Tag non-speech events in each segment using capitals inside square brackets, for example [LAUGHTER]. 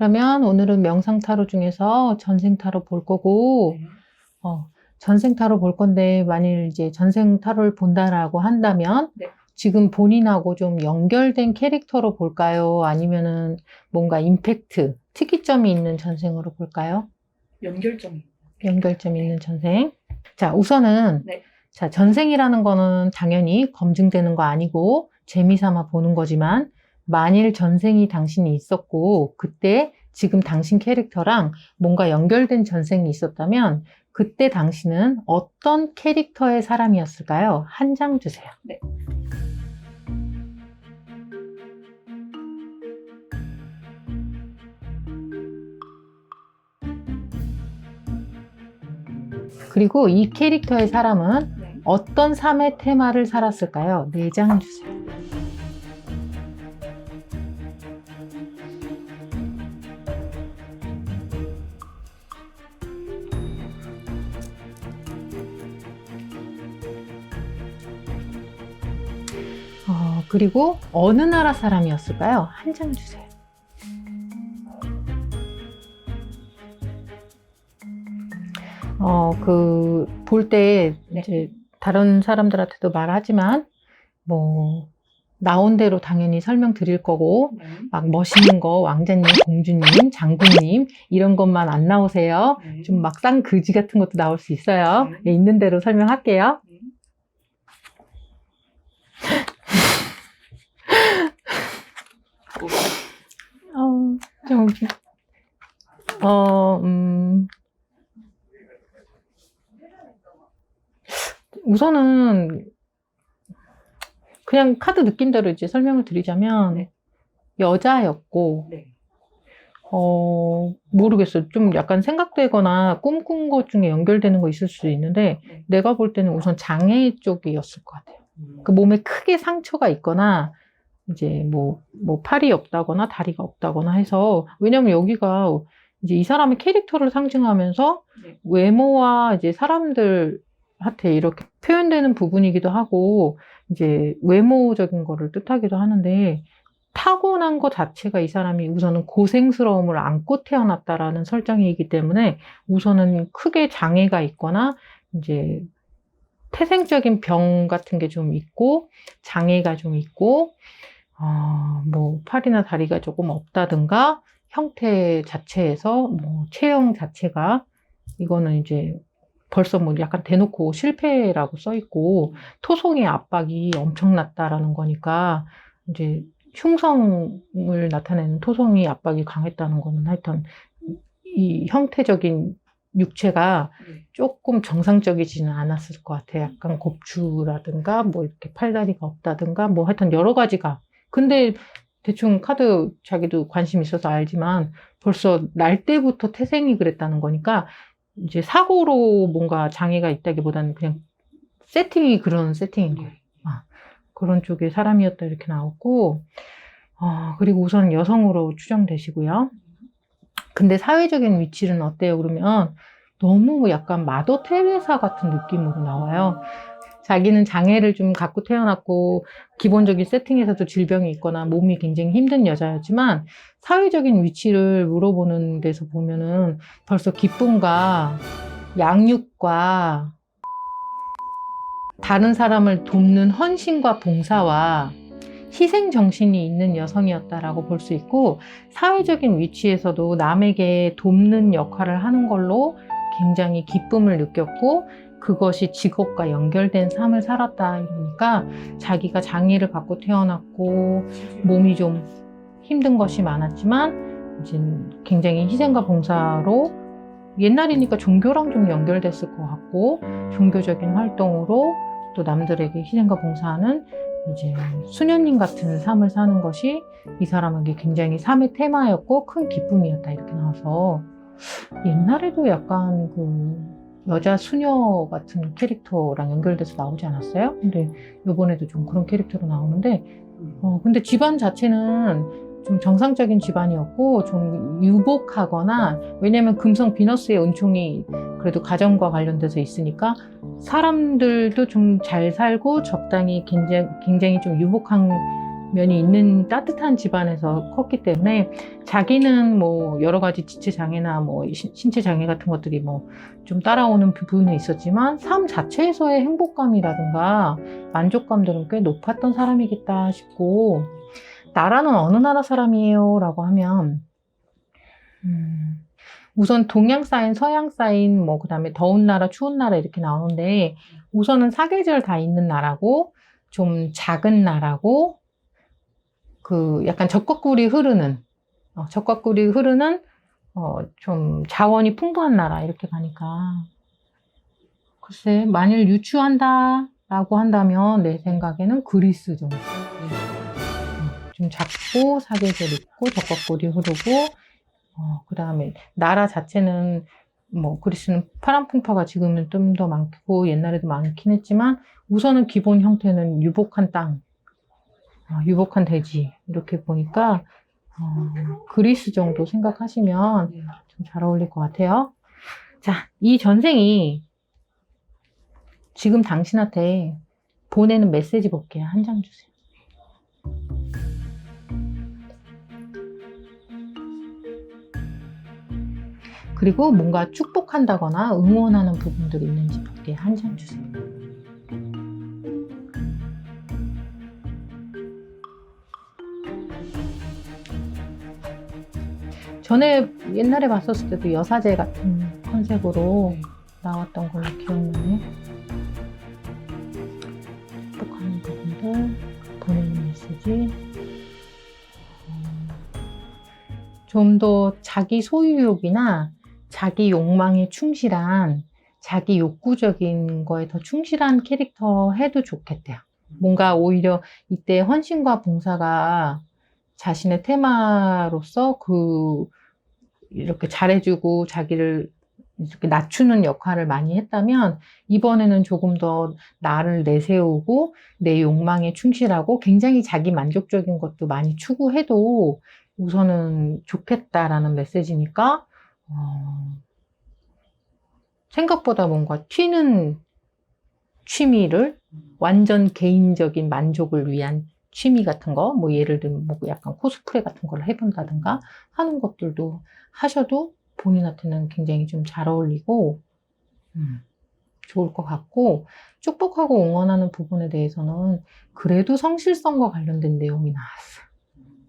그러면 오늘은 명상 타로 중에서 전생 타로 볼 거고, 네. 어, 전생 타로 볼 건데, 만일 이제 전생 타로를 본다라고 한다면, 네. 지금 본인하고 좀 연결된 캐릭터로 볼까요? 아니면은 뭔가 임팩트, 특이점이 있는 전생으로 볼까요? 연결점이. 연결점 있는 전생. 자, 우선은, 네. 자, 전생이라는 거는 당연히 검증되는 거 아니고, 재미삼아 보는 거지만, 만일 전생이 당신이 있었고, 그때 지금 당신 캐릭터랑 뭔가 연결된 전생이 있었다면, 그때 당신은 어떤 캐릭터의 사람이었을까요? 한 장 주세요. 네. 그리고 이 캐릭터의 사람은 네. 어떤 삶의 테마를 살았을까요? 네 장 주세요. 그리고 어느 나라 사람이었을까요? 한 장 주세요. 어, 그, 볼 때, 네. 이제, 다른 사람들한테도 말하지만, 뭐, 나온 대로 당연히 설명 드릴 거고, 네. 막 멋있는 거, 왕자님, 공주님, 장군님, 이런 것만 안 나오세요. 네. 좀 막상 그지 같은 것도 나올 수 있어요. 네. 예, 있는 대로 설명할게요. 네. 어, 좀, 어, 음, 우선은 그냥 카드 느낀 대로 이제 설명을 드리자면 네. 여자였고, 네. 어, 모르겠어요. 좀 약간 생각되거나 꿈꾼 것 중에 연결되는 거 있을 수 있는데, 네. 내가 볼 때는 우선 장애 쪽이었을 것 같아요. 그 몸에 크게 상처가 있거나 이제 뭐, 뭐 팔이 없다거나 다리가 없다거나 해서 왜냐면 여기가 이제 이 사람의 캐릭터를 상징하면서 네. 외모와 이제 사람들한테 이렇게 표현되는 부분이기도 하고 이제 외모적인 거를 뜻하기도 하는데 타고난 것 자체가 이 사람이 우선은 고생스러움을 안고 태어났다라는 설정이기 때문에 우선은 크게 장애가 있거나 이제 태생적인 병 같은 게 좀 있고 장애가 좀 있고 어, 뭐 팔이나 다리가 조금 없다든가 형태 자체에서 뭐 체형 자체가 이거는 이제 벌써 뭐 약간 대놓고 실패라고 써 있고 토성의 압박이 엄청났다라는 거니까 이제 흉성을 나타내는 토성의 압박이 강했다는 거는 하여튼 이 형태적인 육체가 네. 조금 정상적이지는 않았을 것 같아요. 약간 곱추라든가, 뭐 이렇게 팔다리가 없다든가, 뭐 하여튼 여러 가지가. 근데 대충 카드 자기도 관심 있어서 알지만 벌써 날 때부터 태생이 그랬다는 거니까 이제 사고로 뭔가 장애가 있다기보다는 그냥 세팅이 그런 세팅인 거예요. 그런 쪽의 사람이었다 이렇게 나왔고, 어, 그리고 우선 여성으로 추정되시고요. 근데 사회적인 위치는 어때요? 그러면 너무 약간 마더 테레사 같은 느낌으로 나와요. 자기는 장애를 좀 갖고 태어났고 기본적인 세팅에서도 질병이 있거나 몸이 굉장히 힘든 여자였지만 사회적인 위치를 물어보는 데서 보면은 벌써 기쁨과 양육과 다른 사람을 돕는 헌신과 봉사와 희생 정신이 있는 여성이었다라고 볼 수 있고 사회적인 위치에서도 남에게 돕는 역할을 하는 걸로 굉장히 기쁨을 느꼈고 그것이 직업과 연결된 삶을 살았다 이러니까 자기가 장애를 갖고 태어났고 몸이 좀 힘든 것이 많았지만 이제 굉장히 희생과 봉사로 옛날이니까 종교랑 좀 연결됐을 것 같고 종교적인 활동으로 또 남들에게 희생과 봉사하는 이제 수녀님 같은 삶을 사는 것이 이 사람에게 굉장히 삶의 테마였고 큰 기쁨이었다 이렇게 나와서 옛날에도 약간 그 여자 수녀 같은 캐릭터랑 연결돼서 나오지 않았어요? 근데 이번에도 좀 그런 캐릭터로 나오는데 어, 근데 집안 자체는 좀 정상적인 집안이었고 좀 유복하거나 왜냐면 금성 비너스의 은총이 그래도 가정과 관련돼서 있으니까 사람들도 좀 잘 살고 적당히 굉장히, 굉장히 좀 유복한 면이 있는 따뜻한 집안에서 컸기 때문에 자기는 뭐 여러 가지 지체 장애나 뭐 신- 신체 장애 같은 것들이 뭐 좀 따라오는 부분은 있었지만 삶 자체에서의 행복감이라든가 만족감들은 꽤 높았던 사람이겠다 싶고 나라는 어느 나라 사람이에요? 라고 하면 음, 우선 동양 사인, 서양 사인, 뭐 그 다음에 더운 나라, 추운 나라 이렇게 나오는데 우선은 사계절 다 있는 나라고 좀 작은 나라고 그 약간 적과 꿀이 흐르는 어, 적과 꿀이 흐르는 어, 좀 자원이 풍부한 나라 이렇게 가니까. 글쎄 만일 유추한다라고 한다면 내 생각에는 그리스 정도. 어, 좀 작고 사계절 있고 적과 꿀이 흐르고 어, 그 다음에 나라 자체는 뭐 그리스는 파란 풍파가 지금은 좀 더 많고 옛날에도 많긴 했지만 우선은 기본 형태는 유복한 땅, 어, 유복한 대지 이렇게 보니까 어, 그리스 정도 생각하시면 네. 좀잘 어울릴 것 같아요. 자, 이 전생이 지금 당신한테 보내는 메시지 볼게요. 한 장 주세요. 그리고 뭔가 축복한다거나 응원하는 부분들이 있는지 볼게요. 한 장 주세요. 전에 옛날에 봤었을 때도 여사제 같은 컨셉으로 나왔던 걸로 기억나네. 축복하는 부분들, 보내는 메시지. 좀 더 자기 소유욕이나 자기 욕망에 충실한 자기 욕구적인 거에 더 충실한 캐릭터 해도 좋겠대요. 뭔가 오히려 이때 헌신과 봉사가 자신의 테마로서 그 이렇게 잘해주고 자기를 이렇게 낮추는 역할을 많이 했다면 이번에는 조금 더 나를 내세우고 내 욕망에 충실하고 굉장히 자기 만족적인 것도 많이 추구해도 우선은 좋겠다라는 메시지니까 어, 생각보다 뭔가 튀는 취미를 완전 개인적인 만족을 위한 취미 같은 거, 뭐 예를 들면 뭐 약간 코스프레 같은 걸 해본다든가 하는 것들도 하셔도 본인한테는 굉장히 좀 잘 어울리고 음, 좋을 것 같고 축복하고 응원하는 부분에 대해서는 그래도 성실성과 관련된 내용이 나왔어요.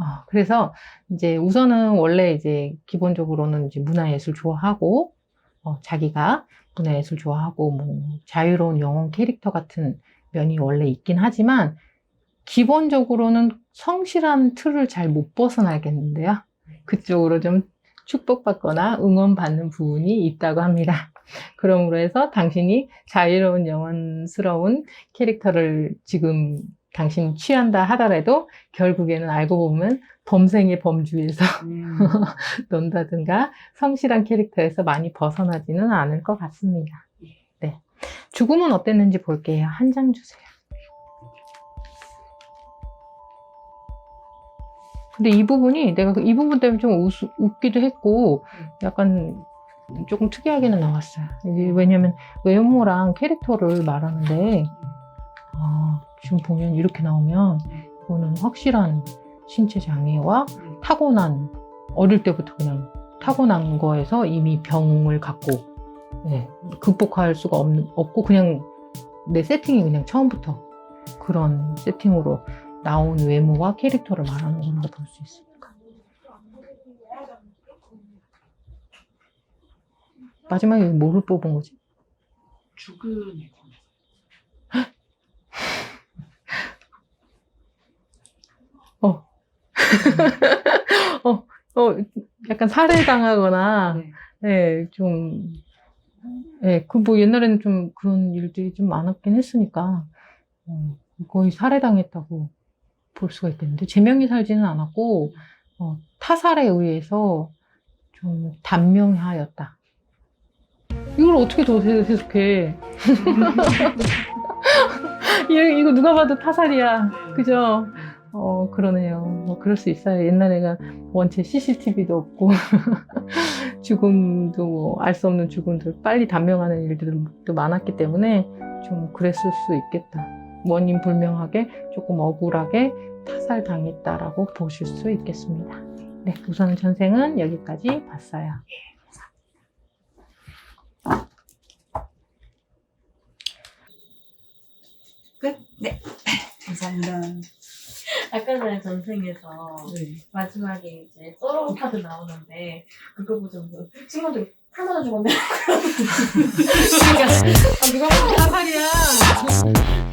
어, 그래서 이제 우선은 원래 이제 기본적으로는 이제 문화예술 좋아하고 어, 자기가 문화예술 좋아하고 뭐 자유로운 영혼 캐릭터 같은 면이 원래 있긴 하지만 기본적으로는 성실한 틀을 잘 못 벗어나겠는데요. 그쪽으로 좀 축복받거나 응원받는 부분이 있다고 합니다. [LAUGHS] 그러므로 해서 당신이 자유로운 영혼스러운 캐릭터를 지금 당신이 취한다 하더라도 결국에는 알고 보면 범생의 범주에서 음. [LAUGHS] 논다든가 성실한 캐릭터에서 많이 벗어나지는 않을 것 같습니다. 네. 죽음은 어땠는지 볼게요. 한 장 주세요. 근데 이 부분이 내가 이 부분 때문에 좀 웃, 웃기도 했고 약간 조금 특이하게는 나왔어요. 왜냐면 외모랑 캐릭터를 말하는데 아, 지금 보면 이렇게 나오면 이거는 확실한 신체 장애와 타고난 어릴 때부터 그냥 타고난 거에서 이미 병을 갖고 네, 극복할 수가 없는, 없고 그냥 내 세팅이 그냥 처음부터 그런 세팅으로 나온 외모와 캐릭터를 말하는 걸로 볼 수 있으니까 마지막에 뭐를 뽑은 거지? 죽은 어. [LAUGHS] 어, 어, 약간 살해당하거나 네. 네, 좀, 예, 그뭐 옛날에는 좀 그런 일들이 좀 많았긴 했으니까, 어, 거의 살해당했다고 볼 수가 있겠는데, 제명이 살지는 않았고, 어, 타살에 의해서 좀 단명하였다. 이걸 어떻게 더 해- 해석해? 이거, 이거 누가 봐도 타살이야. 그죠? 어, 그러네요. 뭐, 그럴 수 있어요. 옛날에가 원체 CCTV도 없고, [LAUGHS] 죽음도 뭐, 알 수 없는 죽음들, 빨리 단명하는 일들도 많았기 때문에 좀 그랬을 수 있겠다. 원인 불명하게 조금 억울하게 타살당했다라고 보실 수 있겠습니다. 네, 우선 전생은 여기까지 봤어요. 감사합니다. 아까 전에 전생에서 네. 마지막에 이제 서로 카드 나오는데 그거 보자고 친구들 팔만원 주건데 [LAUGHS] 아, 누가 봐도 타살이야.